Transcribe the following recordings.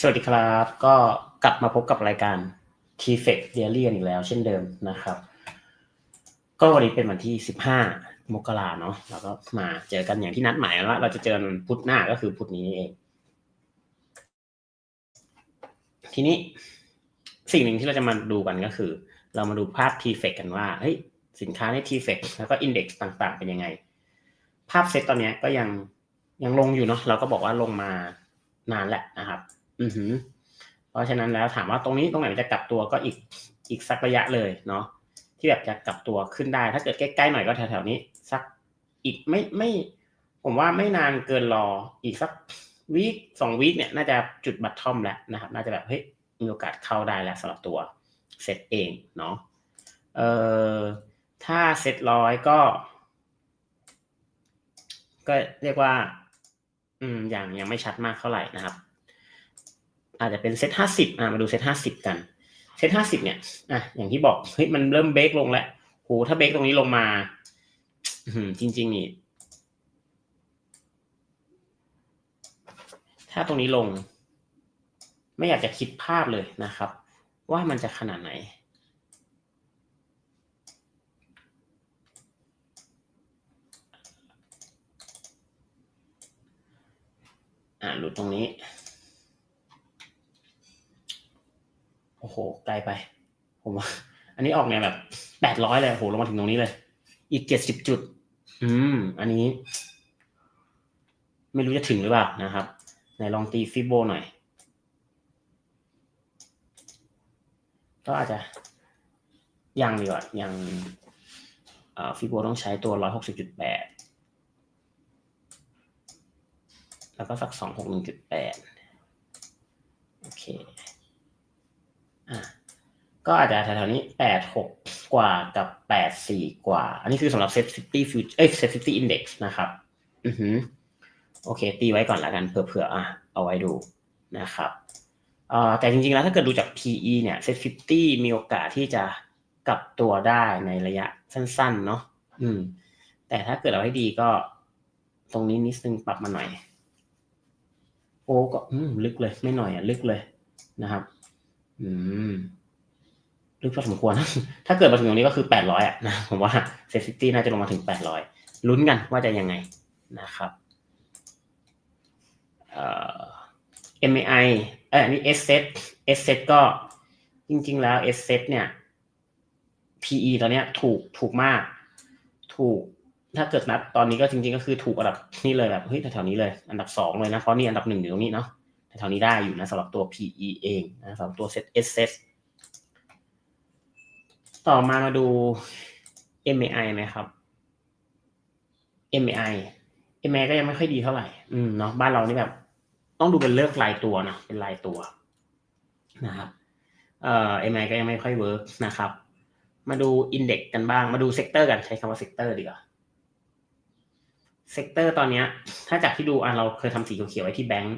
สวัสดีครับ ก็กลับมาพบกับรายการ t f e c Daily กันอีกแล้ว เช่นเดิมนะครับ ก็วันนี้เป็นวันที่ 15 มกราเนาะแล้วก็มาเจอกันอย่างที่นัดหมายว่าเราจะเจอกันพุธหน้าก็คือพุธนี้เอง ทีนี้สิ่งหนึ่งที่เราจะมาดูกันก็คือ เรามาดูภาพ t f e c กันว่าเฮ้ยสินค้าใน t f e c แล้วก็ Index ต่างๆ เป็นยังไง ภาพเซตตอนนี้ก็ยังยังลงอยู่เนาะเราก็บอกว่าลงมานานแหละนะครับ อือหือ เพราะฉะนั้นแล้วถามว่าตรงนี้ตรงไหนมันจะกลับตัวก็อีกอีกสักระยะเลยเนาะที่แบบจะกลับตัวขึ้นได้ ถ้าเกิดใกล้ๆหน่อยก็แถวๆนี้ สักอีกไม่ไม่ ผมว่าไม่นานเกินรออีกสักวีคสองวีคเนี่ยน่าจะจุดบัตทอมแล้วนะครับ น่าจะแบบเฮ้ยมีโอกาสเข้าได้แล้วสำหรับตัวเซตเองเนาะเอ่อถ้าเซตร้อยก็ ก็เรียกว่า อืมอย่างยังไม่ชัดมากเท่าไหร่นะครับ อาจจะเป็นเซตห้าสิบอ่ามาดูเซตห้าสิบกัน เซตห้าสิบเนี่ยอะอย่างที่บอกเฮ้ยมันเริ่มเบรกลงแล้วโหถ้าเบรกตรงนี้ลงมาจริง ๆ นี่ ถ้าตรงนี้ลง ไม่อยากจะคิดภาพเลยนะครับ ว่ามันจะขนาดไหนอ่าหลุดตรงนี้ อ้โหไกลไป ผมว่า อันนี้ออกแนวแบบแปดร้อยเลยโอ้โหลงมาถึงตรงนี้เลย อีกเจ็ดสิบจุด อืม อันนี้ ไม่รู้จะถึงหรือเปล่านะครับไหนลองตีฟิโบหน่อย ก็อาจจะยังดีกว่ายังฟิโบต้องใช้ตัวร้อยหกสิบจุดแปดแล้วก็สักสองหกหนึ่งจุดแปดโอเคอะ ก็อาจจะแถวๆนี้แปดหกกว่ากับแปดสี่กว่า อันนี้คือสำหรับ Set 50 Future เอ้ย Set 50 Index นะครับ อือหือโอเค ตีไว้ก่อนละกันเผื่อๆอะเอาไว้ดูนะครับอแต่จริงๆแล้วถ้าเกิดดูจาก PE เนี่ย Set 50 มีโอกาสที่จะกลับตัวได้ในระยะสั้นๆ เนาะอืม แต่ถ้าเกิดเอาให้ดีก็ ตรงนี้นิดนึงปรับมาหน่อย โอ้ก็ อืม ลึกเลย ไม่หน่อยอะ ลึกเลยนะครับ อืม ลึกพอสมควร ถ้าเกิดมาถึงตรงนี้ก็คือแปดร้อยอะนะผมว่าเซฟตี้น่าจะลงมาถึงแปดร้อยลุ้นกันว่าจะยังไงนะครับเอ่อ MAI เอออันนี้ S set S set ก็จริง ๆ แล้ว S set เนี่ย PE ตอนเนี้ยถูกถูกมาก ถูกถ้าเกิดนับตอนนี้ก็จริง ๆ ก็คือถูกอันดับนี่เลยแบบเฮ้ยแถวๆนี้เลย อันดับสองเลยนะเพราะนี่อันดับหนึ่งอยู่ตรงนี้เนาะแถวๆนี้ได้อยู่นะสำหรับตัว PE เองนะสำหรับตัว set S set ต่ ต่อมามาดู MAI ไหมครับ MAI MAI ก็ยังไม่ค่อยดีเท่าไหร่ อืมเนาะบ้านเรานี่แบบ ต้องดูเป็นเลือกรายตัวเนาะเป็นรายตัวนะครับเอ่อ MAI ก็ยังไม่ค่อยเวิร์กนะครับ มาดูอินเด็กกันบ้างมาดูเซกเตอร์กันใช้คำว่าเซกเตอร์ดีกว่าเซกเตอร์ตอนนี้ถ้าจากที่ดูอะเราเคยทำสีเขียวไว้ที่แบงก์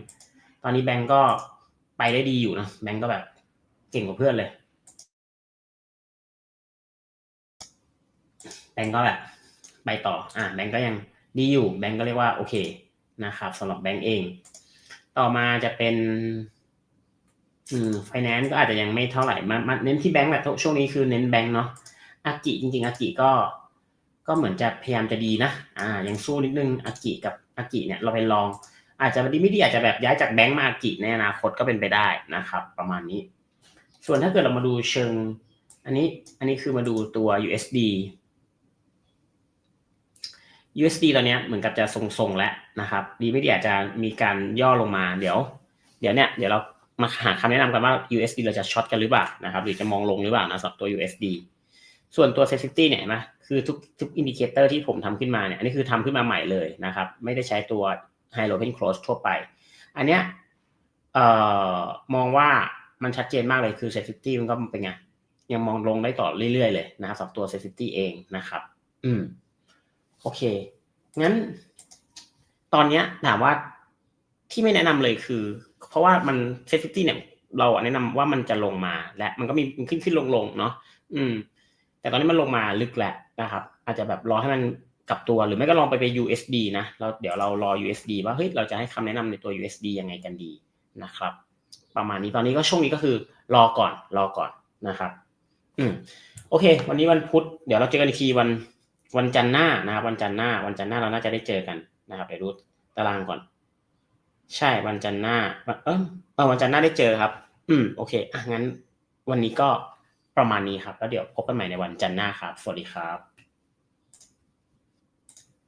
ตอนนี้แบงก์ก็ไปได้ดีอยู่นะแบงก์ก็แบบเก่งกว่าเพื่อนเลย งก์ก็แบบไปต่ออ่าแบงก์ก็ยังดีอยู่แบงก์ก็เรียกว่าโอเคนะครับสำหรับแบงก์เอง ต่อมาจะเป็นอืมไฟแนนซ์ก็อาจจะยังไม่เท่าไหร่มามาเน้นที่แบงก์แหละช่วงนี้คือเน้นแบงก์เนาะอากิจริงๆอากิก็ก็เหมือนจะพยายามจะดีนะ อ่า ยังสู้นิดนึงอากิกับอากิเนี่ยเราไปลอง อาจจะดีไม่ดีอาจจะแบบย้ายจากแบงก์มาอากิในอนาคตก็เป็นไปได้นะครับ ประมาณนี้ ส่วนถ้าเกิดเรามาดูเชิง อันนี้ อันนี้คือมาดูตัว USD USD ตอนนี้เหมือนกับจะทรงๆแล้วนะครับ ดีไม่ดีอาจจะมีการย่อลงมา เดี๋ยว เดี๋ยวเนี่ยเดี๋ยวเรามาหาคำแนะนำกันว่า USD เราจะช็อตกันหรือเปล่านะครับ หรือจะมองลงหรือเปล่านะสำหรับตัว USD ส่วนตัว sensitivity เนี่ยนะคือทุกทุกอินดิเคเตอร์ที่ผมทำขึ้นมาเนี่ยอันนี้คือทำขึ้นมาใหม่เลยนะครับ ไม่ได้ใช้ตัว high low open close ทั่วไป อันเนี้ยเอ่อมองว่ามันชัดเจนมากเลยคือ sensitivity มันก็เป็นไงยังมองลงได้ต่อเรื่อยๆเลยนะครับสำหรับตัว sensitivity เองนะครับ อืม โอเค งั้น ตอนเนี้ยถามว่าที่ไม่แนะนำเลยคือ เพราะว่ามันเซฟตี้เนี่ย เราแนะนำว่ามันจะลงมาและมันก็มีขึ้นขึ้นลงลงเนาะอืม แต่ตอนนี้มันลงมาลึกแหล้วนะครับ อาจจะแบบรอให้มันกลับตัวหรือไม่ก็ลองไปไป USD นะแล้วเดี๋ยวเรารอ USD ว่าเฮ้ยเราจะให้คำแนะนำในตัว USD ยังไงกันดีนะครับ ประมาณนี้ตอนนี้ก็ช่วงนี้ก็คือ รอก่อนรอก่อนนะครับ อืมโอเค วันนี้วันพุธเดี๋ยวเราเจอกันอีกทีวัน วันจันทร์หน้านะครับ วันจันทร์หน้า วันจันทร์หน้าเราน่าจะได้เจอกันนะครับเดี๋ยวดูตารางก่อน ใช่วันจันทร์หน้าเออเออวันจันทร์หน้าได้เจอครับ อืมโอเคอะงั้น วันนี้ก็ประมาณนี้ครับ แล้วเดี๋ยวพบกันใหม่ในวันจันทร์หน้าครับ สวัสดีครับ